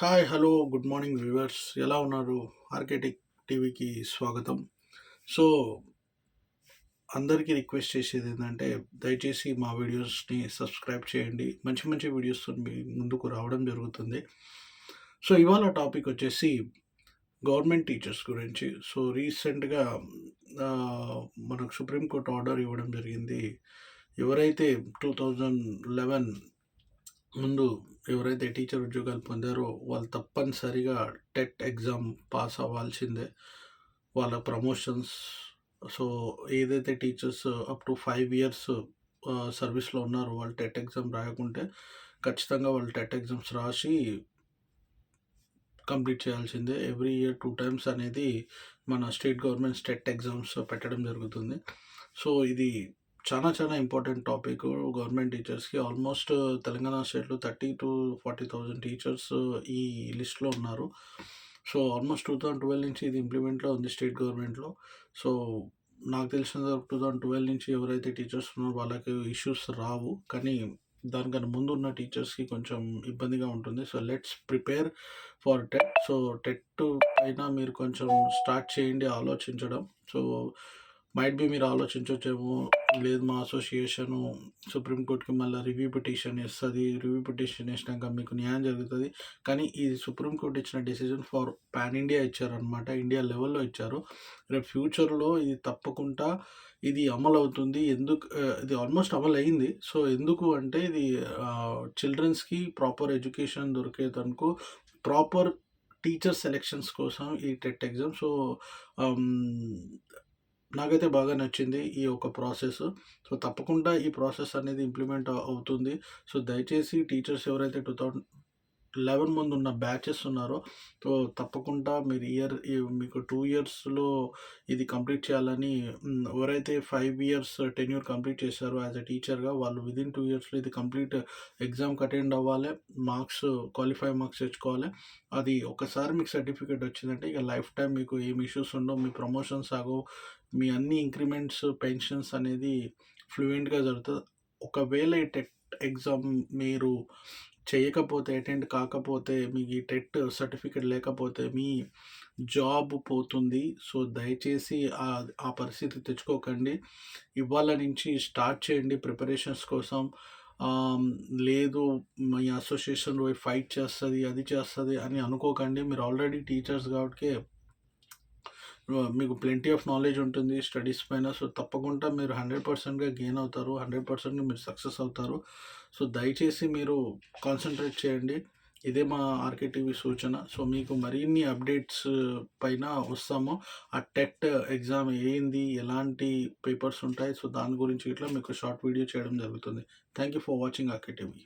Hi hello good morning viewers. ఎలా ఉన్నారు? ఆర్కేటిక్ టీవీకి స్వాగతం. సో అందరికీ రిక్వెస్ట్ చేసేది ఏంటంటే దయచేసి మా వీడియోస్ని సబ్స్క్రైబ్ చేయండి. మంచి మంచి వీడియోస్ మీ ముందుకు రావడం జరుగుతుంది. సో ఇవాళ టాపిక్ వచ్చేసి గవర్నమెంట్ టీచర్స్ గురించి. సో రీసెంట్గా మనకు సుప్రీంకోర్టు ఆర్డర్ ఇవ్వడం జరిగింది. ఎవరైతే టూ థౌజండ్ లెవెన్ ముందు ఎవరైతే టీచర్ ఉద్యోగాలు పొందారో వాళ్ళు తప్పనిసరిగా టెట్ ఎగ్జామ్ పాస్ అవ్వాల్సిందే. వాళ్ళ ప్రమోషన్స్ సో ఏదైతే teachers up to five years సర్వీస్లో ఉన్నారో వాళ్ళు టెట్ ఎగ్జామ్ రాయకుంటే ఖచ్చితంగా వాళ్ళు టెట్ ఎగ్జామ్స్ రాసి కంప్లీట్ చేయాల్సిందే. ఎవ్రీ ఇయర్ టూ టైమ్స్ అనేది మన స్టేట్ గవర్నమెంట్ టెట్ ఎగ్జామ్స్ పెట్టడం జరుగుతుంది. సో ఇది చాలా చాలా ఇంపార్టెంట్ టాపిక్ గవర్నమెంట్ టీచర్స్కి ఆల్మోస్ట్ తెలంగాణ స్టేట్లో thirty to forty thousand teachers ఈ లిస్ట్లో ఉన్నారు. So almost two thousand twelve నుంచి ఇది ఇంప్లిమెంట్లో ఉంది స్టేట్ గవర్నమెంట్లో సో నాకు తెలిసిన టూ థౌజండ్ ట్వెల్వ్ నుంచి ఎవరైతే టీచర్స్ ఉన్నారో వాళ్ళకి ఇష్యూస్ రావు. కానీ దానికన్నా ముందు ఉన్న టీచర్స్కి కొంచెం ఇబ్బందిగా ఉంటుంది. So let's prepare for TET so TET అయినా మీరు కొంచెం స్టార్ట్ చేయండి ఆలోచించడం. సో మైట్ బి మీరు ఆలోచించవచ్చేమో లేదు మా అసోసియేషను సుప్రీంకోర్టుకి మళ్ళీ రివ్యూ పిటిషన్ ఇస్తుంది రివ్యూ పిటిషన్ వేసినాక మీకు న్యాయం జరుగుతుంది. కానీ ఇది సుప్రీంకోర్టు ఇచ్చిన డెసిజన్ ఫర్ పాన్ ఇండియా ఇచ్చారనమాట ఇండియా లెవెల్లో ఇచ్చారు. రేపు ఫ్యూచర్లో ఇది తప్పకుండా ఇది అమలు అవుతుంది ఎందుకు ఇది ఆల్మోస్ట్ అమలు అయింది సో ఎందుకు అంటే ఇది చిల్డ్రన్స్కి ప్రాపర్ ఎడ్యుకేషన్ దొరికేదనుకో ప్రాపర్ టీచర్ సెలెక్షన్స్ కోసం ఈ టెట్ ఎగ్జామ్ సో um, నాకైతే బాగా నచ్చింది ఈ యొక్క ప్రాసెస్. సో తప్పకుండా ఈ ప్రాసెస్ అనేది ఇంప్లిమెంట్ అవుతుంది. సో దయచేసి టీచర్స్ ఎవరైతే టూ థౌజండ్ లెవెన్ ముందు ఉన్న బ్యాచెస్ ఉన్నారో సో తప్పకుండా మీరు ఇయర్ మీకు టూ ఇయర్స్లో ఇది కంప్లీట్ చేయాలని ఎవరైతే five years ten year complete చేశారో యాజ్ అ టీచర్గా వాళ్ళు విదిన్ టూ ఇయర్స్లో ఇది కంప్లీట్ ఎగ్జామ్కి అటెండ్ అవ్వాలి మార్క్స్ క్వాలిఫై మార్క్స్ తెచ్చుకోవాలి. అది ఒకసారి మీకు సర్టిఫికేట్ వచ్చిందంటే ఇక లైఫ్ టైం మీకు ఏం ఇష్యూస్ ఉండవు మీ ప్రమోషన్స్ ఆగో మీ అన్ని ఇంక్రిమెంట్స్ పెన్షన్స్ అనేది ఫ్లూయెంట్గా జరుగుతుంది. ఒకవేళ టెట్ ఎగ్జామ్ మీరు చేయకపోతే అటెండ్ కాకపోతే మీకు ఈ టెట్ సర్టిఫికేట్ లేకపోతే మీ జాబ్ పోతుంది. సో దయచేసి ఆ పరిస్థితి తెచ్చుకోకండి. ఇవాళ నుంచి స్టార్ట్ చేయండి ప్రిపరేషన్స్ కోసం. లేదు మీ అసోసియేషన్ పోయి ఫైట్ చేస్తుంది అది చేస్తుంది అని అనుకోకండి. మీరు ఆల్రెడీ టీచర్స్ కాబట్టి మీకు ప్లెంటీ ఆఫ్ నాలెడ్జ్ ఉంటుంది స్టడీస్ పైన. సో తప్పకుండా మీరు హండ్రెడ్ పర్సెంట్గా గెయిన్ అవుతారు హండ్రెడ్ పర్సెంట్గా మీరు సక్సెస్ అవుతారు. సో దయచేసి మీరు కాన్సన్ట్రేట్ చేయండి. ఇదే మా ఆర్కేటీవీ సూచన. సో మీకు మరిన్ని అప్డేట్స్ పైన వస్తాము. ఆ టెట్ ఎగ్జామ్ ఏంది ఎలాంటి పేపర్స్ ఉంటాయి సో దాని గురించి ఇట్లా మీకు షార్ట్ వీడియో చేయడం జరుగుతుంది. Thank you for watching RK TV